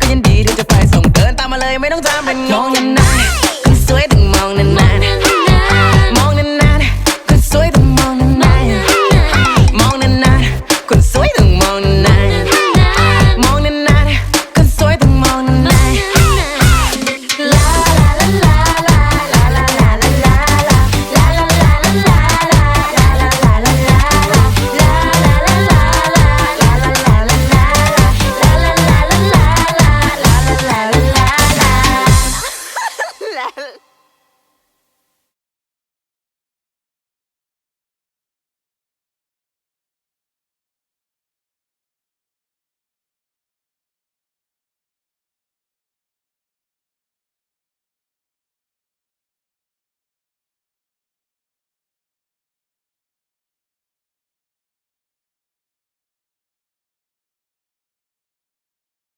ก็ยินดีที่จะไปส่งเดินตามมาเลยไม่ต้องจำเป็นงงยังไง แล้ว